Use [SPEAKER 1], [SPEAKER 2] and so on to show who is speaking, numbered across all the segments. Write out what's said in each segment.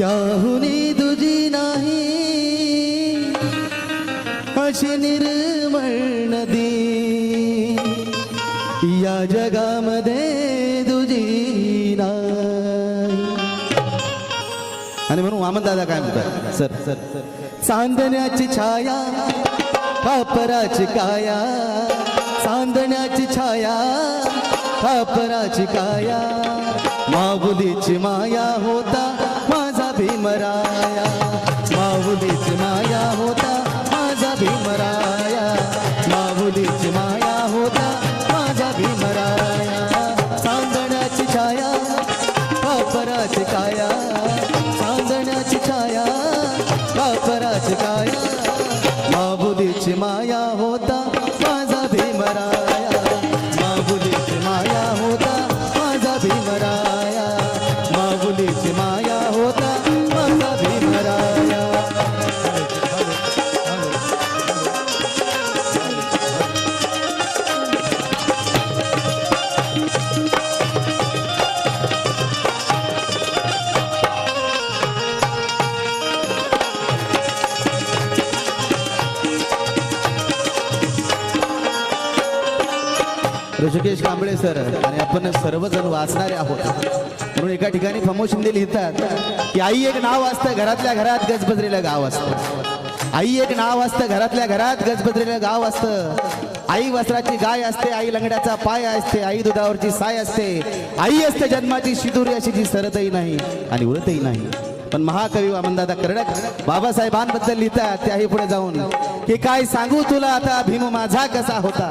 [SPEAKER 1] त्याहुनी तुझी नाही. अशी निर्मळ नदी. या जगामध्ये तुझी नाही. आणि म्हणून वामन दादा काय म्हणतात? सर सर चांदण्याची छाया कापराची काया. चांदण्याची छाया कापराची काया. माऊलीची माया होता भीमराया माऊलीच माया होता माझा भीमराया माऊलीच माया होता माझा भीमराया चांदण्याची छाया वापराची काया. चांदण्याची छाया वापराची काया. माऊलीची माया होता माझा भीमराया माऊलीची माया होता माझा भीमराया माऊलीची माया ऋषिकेश कांबळे सर आणि आपण सर्वजण वाचणारे आहोत. म्हणून एका ठिकाणी प्रमोद शिंदे लिहितात की आई एक नाव असतं घरातल्या घरात गजबजलेलं गाव असतं. आई एक नाव असतं घरातल्या घरात गजबजलेलं गाव असतं. आई वस्त्राची गाय असते आई लंगड्याचा पाय असते आई दुधावरची साय असते. आई असते जन्माची शिदुरी अशी जी सरतही नाही आणि उरतही नाही. पण महाकवी वामनदादा कर्डक बाबासाहेबांबद्दल लिहितात त्याही पुढे जाऊन की काय सांगू तुला आता भीम माझा कसा होता?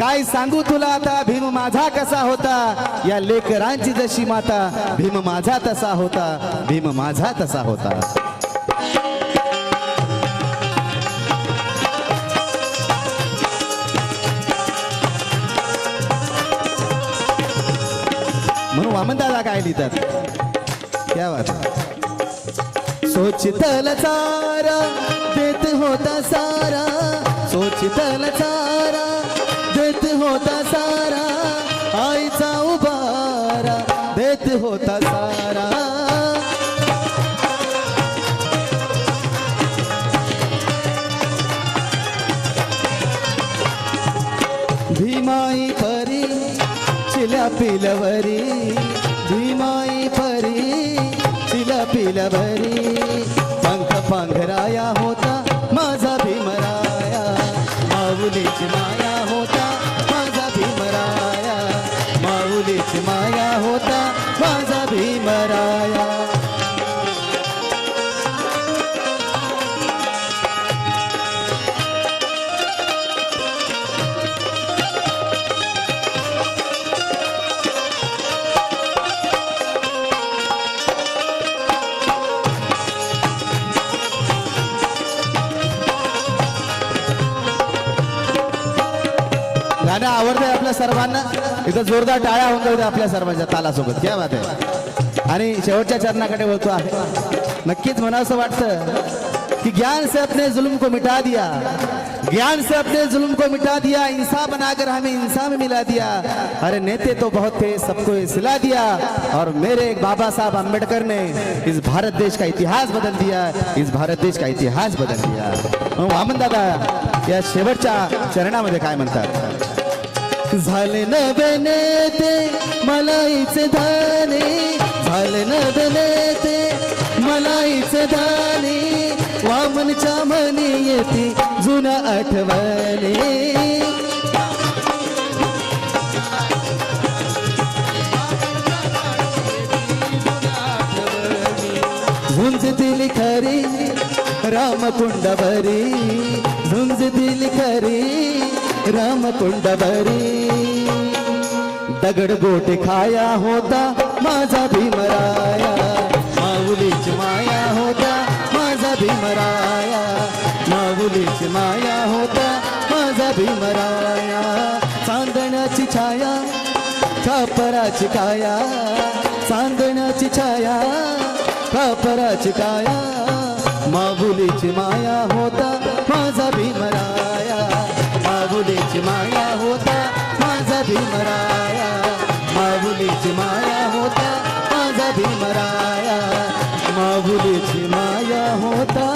[SPEAKER 1] काय सांगू तुला आता? भीम माझा कसा होता? या लेकरांची जशी माता भीम माझा तसा होता. भीम माझा तसा होता. म्हणून वामनदादा काय लिहितात? क्या बात सोचितल चारा देत होता सारा. सोचितल चारा देत होता सारा। भीमाई परी चिल्या पिलवरी। भीमाई परी चिल्या पिलवरी। पंख पांघराया मराया। गाणं आवडतंय आपल्या सर्वांना. इथं जोरदार टाळ्या होऊन जाऊ द्या आपल्या सर्वांच्या तालासोबत. क्या बात आहे. आणि शेवटच्या चरणाकडे बोलतो आहे. नक्कीच म्हणावं वाटतं की ज्ञान से अपने जुल्म को मिटा दिया. ज्ञान से अपने जुल्म को मिटा दिया. इंसान बनाकर हमें इंसान में मिला दिया. अरे नेते तो बहुत थे सबको ये सिला दिया. और मेरे एक बाबा साहब अम्बेडकर ने इस भारत देश का इतिहास बदल दिया. इस भारत देश का इतिहास बदल दिया. वामन दादा या शेवटच्या चरणामध्ये काय म्हणतात? झाले नवे नेते मलाईचे धाने झाले नदले ते मलाईच धाने वामनच्या मनी येते जुन्या आठवणी. झुंजतील खरी रामकुंडवरी झुंज दिली खरी रामकुंडवरी. दगड गोटे खाया होता माझा भीमराया माऊलीच माया होता माझा भीमराया. माऊलीच माया होता माझा भीमराया. चांदण्याची छाया खापराची काया. चांदण्याची छाया खापराची काया. माऊलीची माया होता माझा भीमराया. माऊलीची माया होता.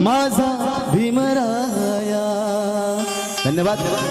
[SPEAKER 1] माझा भीमराया. धन्यवाद.